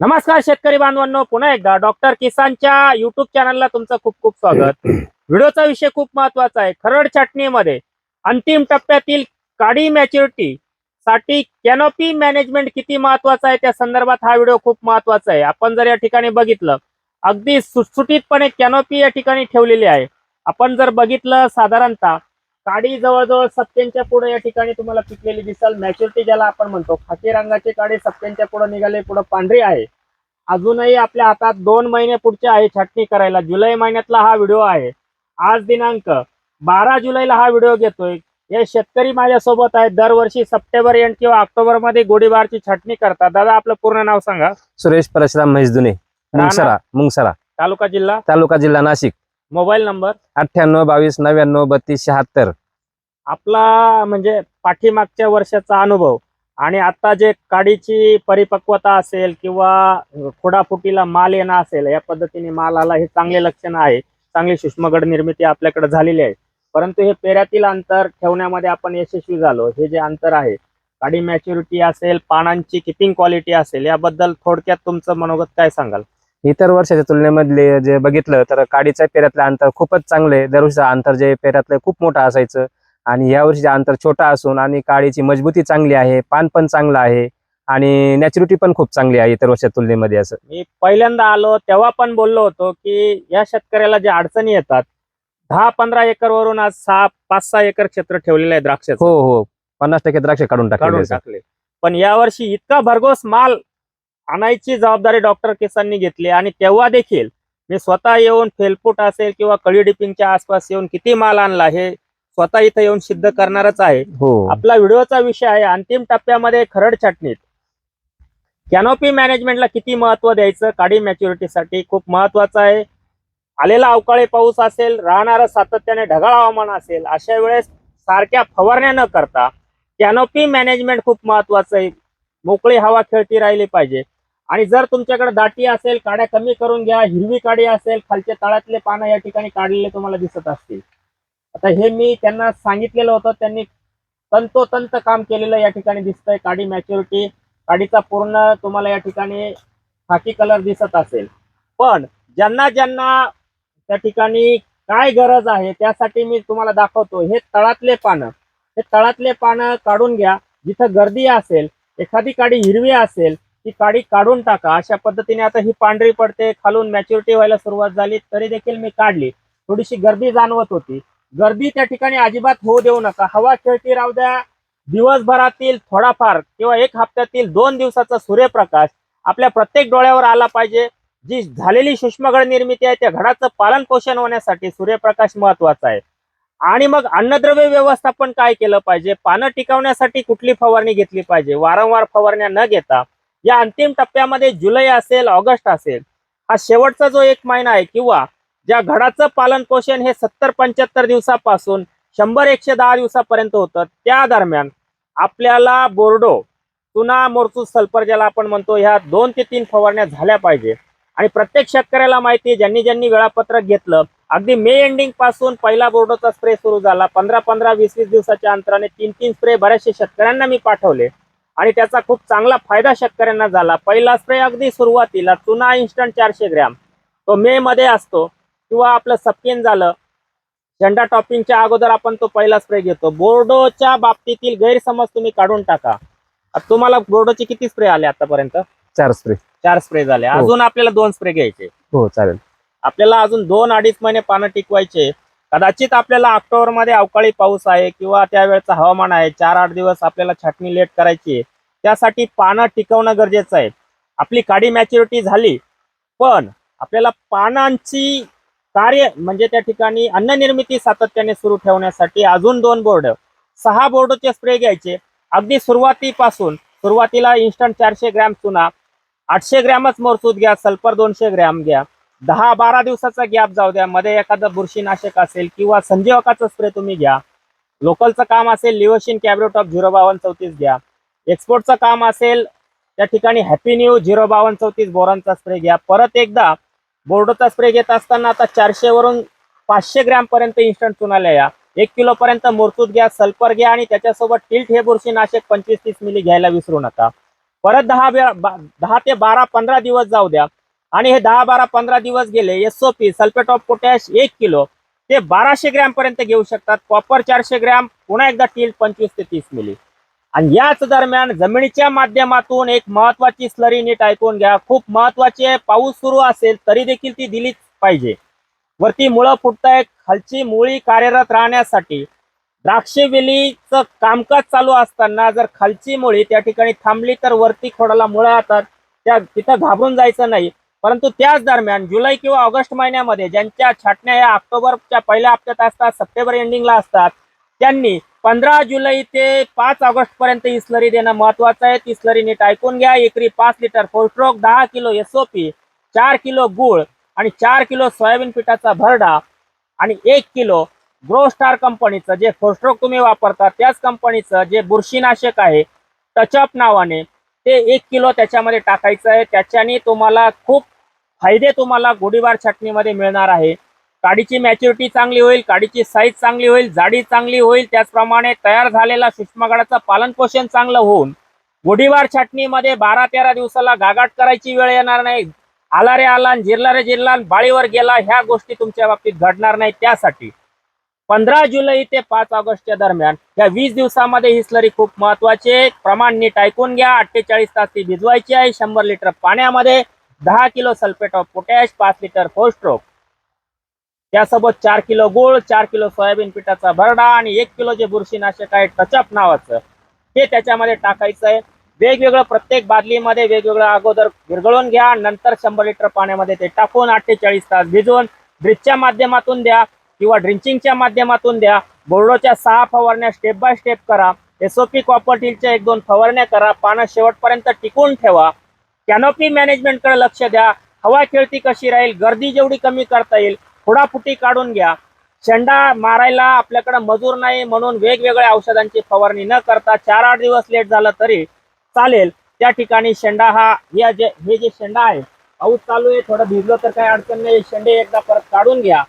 नमस्कार शेतकरी बांधवांनो पुन्हा एकदा डॉक्टर किसानच्या युट्यूब चॅनलला तुमचं खूप खूप स्वागत. व्हिडिओचा विषय खूप महत्त्वाचा आहे. खरड छाटणीमध्ये अंतिम टप्प्यातील काडी मॅच्युरिटी साठी कॅनोपी मॅनेजमेंट किती महत्त्वाचा आहे? त्या संदर्भात हा व्हिडिओ खूप महत्त्वाचा आहे. आपण जर या ठिकाणी बघितलं अगदी सुटसुटीतपणे कॅनोपी या ठिकाणी ठेवलेली आहे. आपण जर बघितलं साधारणतः काडी जवळजवळ सत्यांच्या पुढे या ठिकाणी तुम्हाला पिकलेली दिसल. मॅच्युरिटी ज्याला आपण म्हणतो खाकी रंगाची काडी सत्यांच्या पुढे निघाली पुढे पांढरी आहे. अजूनही आपल्या हातात दोन महिने पुढचे आहे छाटणी करायला. जुलै महिन्यातला हा व्हिडिओ आहे. आज दिनांक बारा जुलैला हा व्हिडिओ घेतोय. हे शेतकरी माझ्यासोबत आहेत. दरवर्षी सप्टेंबर एंड किंवा ऑक्टोबरमध्ये गोडीबारची छाटणी करतात. दादा आपलं पूर्ण नाव सांगा. सुरेश परशुराम म्हैसदुने मुंगसरा मुंगसरा. तालुका जिल्हा? तालुका जिल्हा नाशिक. Mobile number? अठ्ठ्याण्णव बावीस नव्याण्णव बत्तीस शहात्तर. आपला म्हणजे पाठीमागच्या वर्षाचा अनुभव आणि आता जे काडीची परिपक्वता असेल किंवा खोडाफुटीला माल येणं असेल या पद्धतीने माल आला हे चांगले लक्षण आहे. चांगली सूक्ष्मगड निर्मिती आपल्याकडे झालेली आहे. परंतु हे पेऱ्यातील अंतर ठेवण्यामध्ये आपण यशस्वी झालो. हे जे अंतर आहे काडी मॅच्युरिटी असेल पानांची किपिंग क्वालिटी असेल याबद्दल थोडक्यात तुमचं मनोगत काय सांगाल? इतर वर्षाच्या तुलनेमधले जे बघितलं तर काडीच्या पेऱ्यातलं अंतर खूपच चांगले दरवर्षीचं अंतर जे पेऱ्यातलं खूप मोठं असायचं आणि या वर्षीचे अंतर छोटा असून आणि काडीची मजबूती चांगली आहे पान पण चांगलं आहे आणि नॅचुरिटी पण खूप चांगली आहे इतर वर्षाच्या तुलनेमध्ये असं. मी पहिल्यांदा आलो तेव्हा पण बोललो होतो की या शेतकऱ्याला ज्या अडचणी येतात दहा पंधरा एकर वरून आज सहा पाच सहा एकर क्षेत्र ठेवलेलं आहे द्राक्षाचं. हो हो. पन्नास टक्के द्राक्ष काढून टाकले. पण यावर्षी इतका भरघोस माल आणायची जबाबदारी डॉक्टर केसांनी घेतली आणि तेव्हा देखील मी स्वतः येऊन फेलफूट असेल किंवा कळी डिपिंगच्या आसपास येऊन किती माल आणला हे स्वतः इथं येऊन सिद्ध करणारच आहे. हो. आपला व्हिडिओचा विषय आहे. अंतिम टप्प्यामध्ये खरड छाटणीत. कॅनोपी मॅनेजमेंटला किती महत्त्व द्यायचं? काडी मॅच्युरिटीसाठी खूप महत्वाचं आहे. आलेला अवकाळी पाऊस असेल राहणारं सातत्याने ढगाळ हवामान असेल अशा वेळेस सारख्या फवारण्या न करता कॅनोपी मॅनेजमेंट खूप महत्वाचं आहे. मोकळी हवा खेळती राहिली पाहिजे. आणि जर तुमच्याकडे दाटी असेल काड्या कमी करून घ्या हिरवी काडी असेल खालच्या तळातले पानं या ठिकाणी काढलेले तुम्हाला दिसत असतील. आता हे मी त्यांना सांगितलेलं होतं त्यांनी तंतोतंत काम केलेलं या ठिकाणी दिसतंय काडी मॅच्युरिटी काडीचा पूर्ण तुम्हाला या ठिकाणी खाकी कलर दिसत असेल. पण ज्यांना ज्यांना त्या ठिकाणी काय गरज आहे त्यासाठी मी तुम्हाला दाखवतो हे तळातले पानं हे तळातले पानं काढून घ्या. जिथं गर्दी असेल एखादी काडी हिरवी असेल ती काडी काढून टाका. अशा पद्धतीने आता ही पांढरी पडते खालून मॅच्युरिटी व्हायला सुरुवात झाली तरी देखील मी काढली. थोडीशी गर्दी जाणवत होती. गर्दी त्या ठिकाणी अजिबात होऊ देऊ नका. हवा खेळती राहू द्या. दिवसभरातील थोडाफार किंवा एक हप्त्यातील दोन दिवसाचा सूर्यप्रकाश आपल्या प्रत्येक डोळ्यावर आला पाहिजे. जी झालेली सूक्ष्मगड निर्मिती आहे त्या घडाचं पालन पोषण होण्यासाठी सूर्यप्रकाश महत्त्वाचा आहे. आणि मग अन्नद्रव्य व्यवस्थापन काय केलं पाहिजे? पानं टिकवण्यासाठी कुठली फवारणी घेतली पाहिजे? वारंवार फवारण्या न घेता या अंतिम टप्प्यामध्ये जुलै असेल ऑगस्ट असेल हा शेवटचा जो एक महिना आहे किंवा ज्या घडाचं पालन पोषण हे सत्तर पंच्याहत्तर दिवसापासून शंभर एकशे दहा दिवसापर्यंत होतं त्या दरम्यान आपल्याला बोर्डो चुना मोरचू सल्फर ज्याला आपण म्हणतो ह्या दोन ते तीन फवारण्या झाल्या पाहिजे. आणि प्रत्येक शेतकऱ्याला माहिती आहे ज्यांनी ज्यांनी वेळापत्रक घेतलं अगदी मे एंडिंगपासून पहिला बोर्डोचा स्प्रे सुरू झाला पंधरा पंधरा वीस वीस दिवसाच्या अंतराने तीन तीन स्प्रे बऱ्याचशा शेतकऱ्यांना मी पाठवले. आणि त्याचा खूप चांगला फायदा शेतकऱ्यांना झाला. पहिला स्प्रे अगदी सुरुवातीला चुना इन्स्टंट चारशे ग्रॅम. तो मे मध्ये असतो किंवा आपलं सपकिन झालं झेंडा टॉपिंगच्या अगोदर आपण तो पहिला स्प्रे घेतो. बोर्डोच्या बाबतीतील गैरसमज तुम्ही काढून टाका. तुम्हाला बोर्डोचे किती स्प्रे आले आतापर्यंत? चार स्प्रे चार स्प्रे झाले. हो. अजून आपल्याला दोन स्प्रे घ्यायचे. हो चालेल. आपल्याला अजून दोन अडीच महिने पानं टिकवायचे. कदाचित आपल्याला ऑक्टोबरमध्ये अवकाळी पाऊस आहे किंवा त्यावेळेचं हवामान आहे चार आठ दिवस आपल्याला छाटणी लेट करायची आहे त्यासाठी पानं टिकवणं गरजेचं आहे. आपली काडी मॅच्युरिटी झाली पण आपल्याला पानांची कार्य म्हणजे त्या ठिकाणी अन्न निर्मिती सातत्याने सुरू ठेवण्यासाठी अजून दोन बोर्ड सहा बोर्डचे स्प्रे घ्यायचे. अगदी सुरुवातीपासून सुरुवातीला इन्स्टंट चारशे ग्रॅम चुना आठशे ग्रॅमच मोरसूद घ्या सल्फर दोनशे ग्रॅम घ्या. दहा बारा दिवसाचा गॅप जाऊ द्या. मध्ये एखादं बुरशीनाशक असेल किंवा संजीवकाचं स्प्रे तुम्ही घ्या. लोकलचं काम असेल लिओशिन कॅब्रोटॉप झिरो बावन्न चौतीस घ्या. एक्सपोर्टचं काम असेल त्या ठिकाणी हॅपी न्यू झिरो बावन्न चौतीस बोरांचा स्प्रे घ्या. परत एकदा बोर्डोचा स्प्रे घेत असताना आता चारशेवरून पाचशे ग्रॅमपर्यंत इन्स्टंट चुनाल्या या. एक किलोपर्यंत पर्यंत घ्या सल्फर घ्या आणि त्याच्यासोबत टिल्ट हे बुरशीनाशक पंचवीस तीस मिली घ्यायला विसरू नका. परत दहा दहा ते बारा पंधरा दिवस जाऊ द्या. आणि हे दहा बारा पंधरा दिवस गेले एसओपी सल्फेट ऑफ पोटॅश एक किलो ते बाराशे ग्रॅम पर्यंत घेऊ शकतात. कॉपर चारशे ग्रॅम पुन्हा एकदा टील पंचवीस ते तीस मिली आणि याच दरम्यान जमिनीच्या माध्यमातून एक महत्वाची स्लरी नीट ऐकून घ्या. खूप महत्त्वाचे पाऊस सुरू असेल तरी देखील ती दिलीच पाहिजे. वरती मुळं फुटतायत. खालची मुळी कार्यरत राहण्यासाठी द्राक्षेवेलीचं कामकाज चालू असताना जर खालची मुळी त्या ठिकाणी थांबली तर वरती खोडाला मुळं येतात. त्या तिथं घाबरून जायचं नाही. परंतु त्याच दरम्यान जुलै किंवा ऑगस्ट महिन्यामध्ये ज्यांच्या छाटण्या या ऑक्टोबरच्या पहिल्या हप्त्यात असतात सप्टेंबर एंडिंगला असतात त्यांनी पंधरा जुलै ते पाच ऑगस्ट पर्यंत इस्लरी देणं महत्वाचं आहे. ती नीट ऐकून घ्या. एकरी पाच लिटर फोस्ट्रोक दहा किलो एसओपी चार किलो गुळ आणि चार किलो सोयाबीन पिठाचा भरडा आणि एक किलो ग्रो स्टार कंपनीचं जे फोस्ट्रोक तुम्ही वापरता त्याच कंपनीचं जे बुरशीनाशक आहे टचअप नावाने ते एक किलो त्याच्यामध्ये टाकायचं आहे. त्याच्याने तुम्हाला खूप फायदे तुम्हाला गोडीवार छाटणीमध्ये मिळणार आहे. काडीची मॅच्युरिटी चांगली होईल काडीची साईज चांगली होईल जाडी चांगली होईल त्याचप्रमाणे तयार झालेला सूक्ष्मगडाचं पालन पोषण चांगलं होऊन गोडीवार छाटणीमध्ये बारा तेरा दिवसाला गागाट करायची वेळ येणार नाही. आला रे आला जिरला रे जिरला बाळीवर गेला ह्या गोष्टी तुमच्या बाबतीत घडणार नाही त्यासाठी. पंधरा जुलै ते पाच ऑगस्टच्या दरम्यान या वीस दिवसामध्ये ही स्लरी खूप महत्वाची आहे. प्रमाण नीट ऐकून घ्या अठ्ठेचाळीस तास ती भिजवायची आहे. शंभर लिटर पाण्यामध्ये दहा किलो सल्फेट ऑफ पोटॅश पाच लिटर फोस्ट्रोक. त्यासोबत चार किलो गुळ चार किलो सोयाबीन पिठाचा भरडा आणि एक किलो जे बुरशीनाशक आहे टचअप नावाचं. हे त्याच्यामध्ये टाकायचं आहे. वेगवेगळं प्रत्येक बादलीमध्ये वेगवेगळं अगोदर विरघळून घ्या नंतर शंभर लिटर पाण्यामध्ये ते टाकून अठ्ठेचाळीस तास भिजवून ड्रिपच्या माध्यमातून द्या किंवा ड्रिंचिंगच्या माध्यमातून द्या. बोर्डोच्या सहा फवारण्या स्टेप बाय स्टेप करा. एसओपी कॉपर्टीलच्या एक दोन फवारण्या करा. पानं शेवटपर्यंत टिकून ठेवा. कॅनोपी मॅनेजमेंटकडे लक्ष द्या. हवा खेळती कशी राहील गर्दी जेवढी कमी करता येईल फुडाफुटी काढून घ्या. शेंडा मारायला आपल्याकडे मजूर नाही म्हणून वेगवेगळ्या औषधांची फवारणी न करता चार आठ दिवस लेट झालं तरी चालेल. त्या ठिकाणी शेंडा हा या जे हे जे शेंडा आहे पाऊस चालू आहे थोडं भिजलं तर काही अडचण नाही. शेंडे एकदा परत काढून घ्या.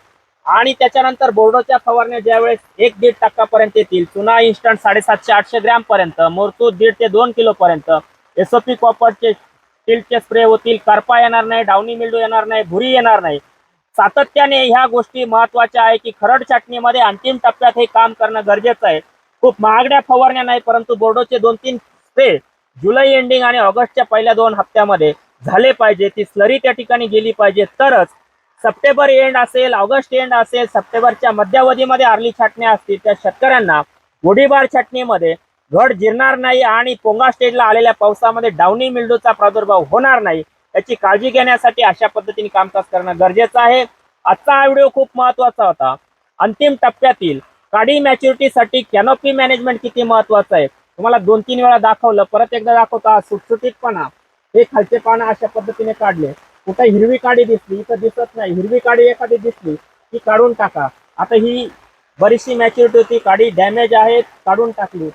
आणि त्याच्यानंतर बोर्डोच्या फवारण्या ज्यावेळेस एक दीड टक्कापर्यंत येतील चुना इन्स्टंट साडेसातशे आठशे ग्रॅम पर्यंत मोरतूत दीड ते दोन किलो पर्यंत एसओपी कॉपरचे स्टीलचे स्प्रे होतील करपा येणार नाही डावणी मिल्डू येणार नाही भुरी येणार नाही. सातत्याने ह्या गोष्टी महत्त्वाच्या आहे की खरड छाटणीमध्ये अंतिम टप्प्यात हे काम करणं गरजेचं आहे. खूप महागड्या फवारण्या नाही परंतु बोर्डोचे दोन तीन स्प्रे जुलै एंडिंग आणि ऑगस्टच्या पहिल्या दोन हप्त्यामध्ये झाले पाहिजे. ती स्लरी त्या ठिकाणी गेली पाहिजे. तरच सप्टेंबर एंड असेल ऑगस्ट एंड असेल सप्टेंबरच्या मध्यावधीमध्ये आर्ली छाटण्या असतील त्या शेतकऱ्यांना गोडीबार छाटणीमध्ये घट जिरणार नाही आणि पोंगा स्टेजला आलेल्या पावसामध्ये डावणी मिल्डूचा प्रादुर्भाव होणार नाही याची काळजी घेण्यासाठी अशा पद्धतीने कामकाज करणं गरजेचं आहे. आजचा हा व्हिडिओ खूप महत्त्वाचा होता. अंतिम टप्प्यातील काडी मॅच्युरिटीसाठी कॅनोपी मॅनेजमेंट किती महत्वाचं आहे? तुम्हाला दोन तीन वेळा दाखवलं परत एकदा दाखवता सुटसुटीतपणा. हे खालचे पानं अशा पद्धतीने काढले. कुठे हिरवी काडी दिसली इथं दिसत नाही. हिरवी काडी एखादी दिसली ती काढून टाका. आता ही बरीचशी मॅच्युरिटी होती काडी डॅमेज आहेत काढून टाकली.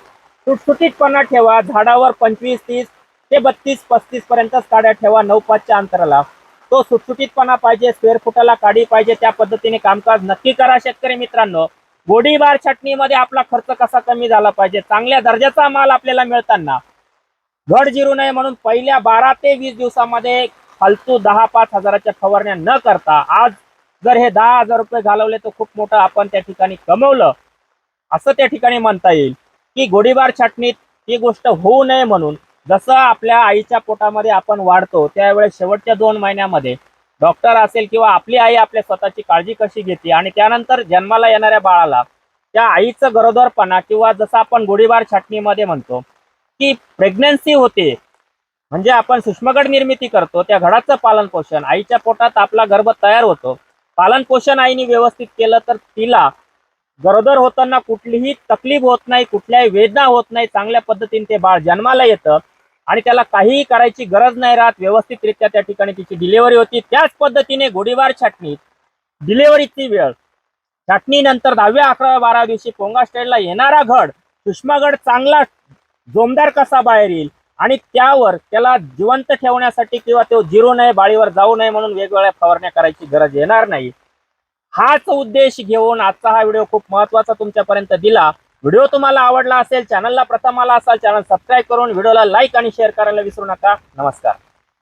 सुटसुटीतपणा ठेवा झाडावर पंचवीस तीस ते बत्तीस पस्तीस पर्यंतच काड्या ठेवा नऊ पाचच्या अंतराला. तो सुटसुटीतपणा पाहिजे स्क्वेअर फुटाला काडी पाहिजे त्या पद्धतीने कामकाज नक्की करा शेतकरी मित्रांनो. गोडीबार छटणीमध्ये आपला खर्च कसा कमी झाला पाहिजे चांगल्या दर्जाचा माल आपल्याला मिळताना. घड जिरू नये म्हणून पहिल्या बारा ते वीस दिवसामध्ये फालतू दहा पाच हजाराच्या फवारण्या न करता आज जर हे दहा हजार रुपये घालवले तर खूप मोठं आपण त्या ठिकाणी कमवलं. असं त्या ठिकाणी म्हणता येईल. की गोडीबार छाटणीत ही गोष्ट होऊ नये म्हणून जसं आपल्या आईच्या पोटामध्ये आपण वाढतो त्यावेळेस शेवटच्या दोन महिन्यामध्ये डॉक्टर असेल किंवा आपली आई आपल्या स्वतःची काळजी कशी घेते आणि त्यानंतर जन्माला येणाऱ्या बाळाला त्या आईचं गरोदरपणा किंवा जसं आपण गोडीबार छाटणीमध्ये म्हणतो की प्रेग्नन्सी होते म्हणजे आपण सुष्मगड निर्मिती करतो त्या घडाचं पालन पोषण आईच्या पोटात आपला गर्भ तयार होतो पालन पोषण आईने व्यवस्थित केलं तर तिला गरोदर होताना कुठलीही तकलीफ होत नाही कुठल्याही वेदना होत नाही चांगल्या पद्धतीने ते बाळ जन्माला येतं. आणि त्याला काहीही करायची गरज नाही राहत व्यवस्थितरित्या त्या ठिकाणी तिची डिलिव्हरी होती. त्याच पद्धतीने गोडीवार छाटणीत डिलिव्हरीची वेळ. छाटणीनंतर दहाव्या अकराव्या बारा दिवशी पोंगा स्टेडला येणारा घड सुषमागड चांगला जोमदार कसा बाहेर येईल? आणि त्यावर त्याला जिवंत ठेवण्यासाठी किंवा तो जिरू नये बाळीवर जाऊ नये म्हणून वेगवेगळ्या फवारण्या करायची गरज येणार नाही. हाच उद्देश घेऊन आजचा हा व्हिडिओ खूप महत्त्वाचा तुमच्यापर्यंत दिला. व्हिडिओ तुम्हाला आवडला असेल चॅनलला प्रथम आला असाल चॅनल सबस्क्राईब करून व्हिडिओला लाईक आणि शेअर करायला विसरू नका. नमस्कार.